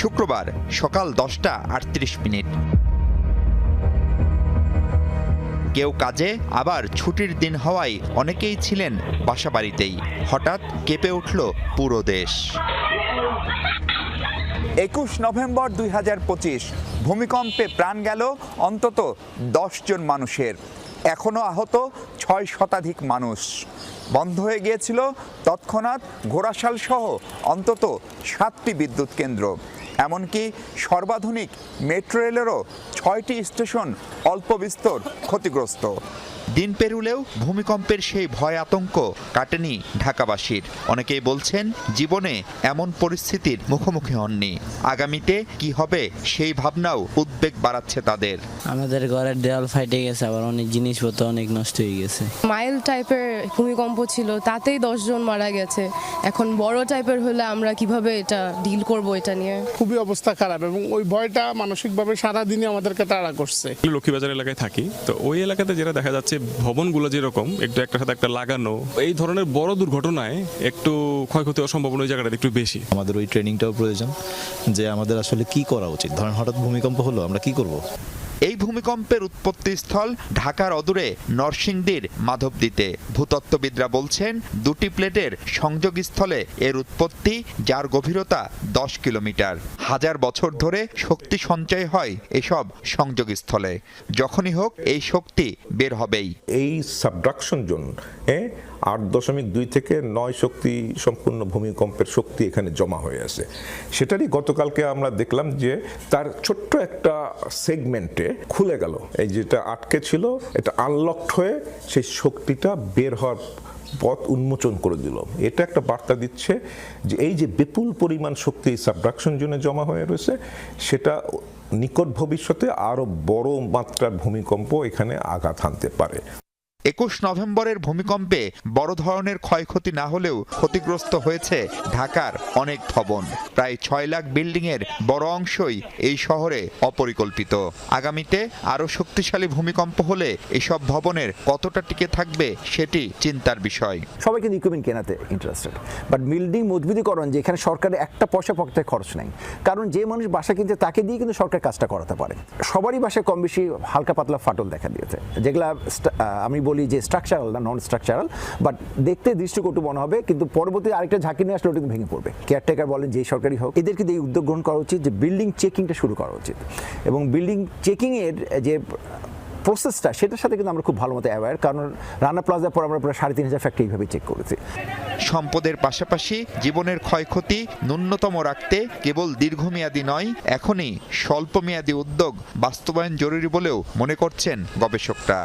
শুক্রবার সকাল দশটা আটত্রিশ মিনিট। কেউ কাজে, আবার ছুটির দিন হওয়ায় অনেকেই ছিলেন বাসাবাড়িতেই। হঠাৎ কেঁপে উঠল পুরো দেশ। একুশ নভেম্বর দুই হাজার পঁচিশ, ভূমিকম্পে প্রাণ গেল অন্তত দশ জন মানুষের। এখনও আহত ছয় শতাধিক মানুষ। বন্ধ হয়ে গিয়েছিল তৎক্ষণাৎ ঘোড়াশাল সহ অন্তত সাতটি বিদ্যুৎ কেন্দ্র। এমনকি সর্বাধুনিক মেট্রো রেলেরও ছয়টি স্টেশন অল্প বিস্তর ক্ষতিগ্রস্ত। দিন পেরুলেও ভূমিকম্পের সেই ভয় আতঙ্ক কাটেনি ঢাকাবাসীর। অনেকেই বলছেন জীবনে এমন পরিস্থিতির মুখোমুখি হননি। আগামীতে কি হবে সেই ভাবনাও উদ্বেগ বাড়াচ্ছে তাদের। আমাদের ঘরের দেওয়াল ফাইটে গেছে আবার অনেক জিনিসপত্র অনেক নষ্ট হয়ে গেছে। মাইল টাইপের ভূমিকম্প ছিল তাতেই দশজন মারা গেছে। এখন বড় টাইপের হলে আমরা কীভাবে এটা ডিল করব এটা নিয়ে? খুবই অবস্থা খারাপ এবং ওই ভয়টা মানসিকভাবে সারাদিনই আমাদেরকে তাড়া করছে। লক্ষ্মীবাজার এলাকায় থাকি তো ওই এলাকাতে যেটা দেখা যাচ্ছে ভবনগুলো যেরকম, একটু একটা সাথে একটা লাগানো, এই ধরনের বড় দুর্ঘটনায় একটু ক্ষয়ক্ষতি অসম্ভাবনা সম্ভাবনা ওই জায়গাটা একটু বেশি। আমাদের ওই ট্রেনিংটাও প্রয়োজন যে আমাদের আসলে কি করা উচিত? ধরেন হঠাৎ ভূমিকম্প হলো, আমরা কি করব? এই ভূমিকম্পের উৎপত্তিস্থল ঢাকার অদূরে নরসিংদীর মাধবদীতে। ভূতত্ত্ববিদরা বলছেন, দুটি প্লেটের সংযোগস্থলে এর উৎপত্তি, যার গভীরতা দশ কিলোমিটার। হাজার বছর ধরে শক্তি সঞ্চয় হয় এসব সংযোগস্থলে। যখনই হোক, এই শক্তি বের হবেই। এই সাবডাকশন জোন আট দশমিক দুই থেকে নয় শক্তি সম্পূর্ণ ভূমিকম্পের শক্তি এখানে জমা হয়ে আছে। সেটারই গতকালকে আমরা দেখলাম যে তার ছোট্ট একটা সেগমেন্টে খুলে গেল। এই যেটা আটকে ছিল, এটা আনলকড হয়ে সেই শক্তিটা বের হওয়ার পথ উন্মোচন করে দিল। এটা একটা বার্তা দিচ্ছে যে এই যে বিপুল পরিমাণ শক্তি সাবডাকশন জোনে জমা হয়ে রয়েছে, সেটা নিকট ভবিষ্যতে আরও বড় মাত্রার ভূমিকম্প এখানে আঘাত হানতে পারে। একুশ নভেম্বরের ভূমিকম্পে বড় ধরনের ক্ষয়ক্ষতি না হলেও ক্ষতিগ্রস্ত হয়েছে ঢাকার অনেক ভবন। প্রায় ছয় লাখ বিল্ডিংয়ের বড় অংশই এই শহরে অপরিকল্পিত। আগামীতে আরও শক্তিশালী ভূমিকম্প হলে এসব ভবনের কতটা টিকে থাকবে সেটি চিন্তার বিষয়। সবাই কিন্তু ইকুইপমেন্ট কেনাতে ইন্টারেস্টেড বাট বিল্ডিং মজবুতিকরণ যেখানে সরকারের একটা পয়সা পকেটে খরচ নেই। কারণ যে মানুষ বাসা কিনতে তাকে দিয়ে কিন্তু সরকার কাজটা করাতে পারে। সবারই বাসায় কম বেশি হালকা পাতলা ফাটল দেখা দিয়েছে। যেগুলা আমি বলি যে স্ট্রাকচারাল না নন স্ট্রাকচারাল বাট দেখতে দৃষ্টিকটু মনে হবে, কিন্তু পরবর্তী আরেকটা ঝাঁকি নিয়ে আসলে ওটা ভেঙে পড়বে। কেয়ারটেকার বলেন যে সরকারি হোক এদের কিন্তু এই উদ্যোগ গ্রহণ করা উচিত যে বিল্ডিং চেকিংটা শুরু করা উচিত। এবং বিল্ডিং চেকিংয়ের যে প্রসেসটা সেটার সাথে কিন্তু আমরা খুব ভালো মতো অ্যাওয়্যার কারণ রানা প্লাজার পর আমরা প্রায় সাড়ে তিন হাজার ফ্যাক্টরি এইভাবে চেক করেছি। সম্পদের পাশাপাশি জীবনের ক্ষয়ক্ষতি ন্যূনতম রাখতে কেবল দীর্ঘমেয়াদী নয়, এখনই স্বল্পমেয়াদী উদ্যোগ বাস্তবায়ন জরুরি বলেও মনে করছেন গবেষকরা।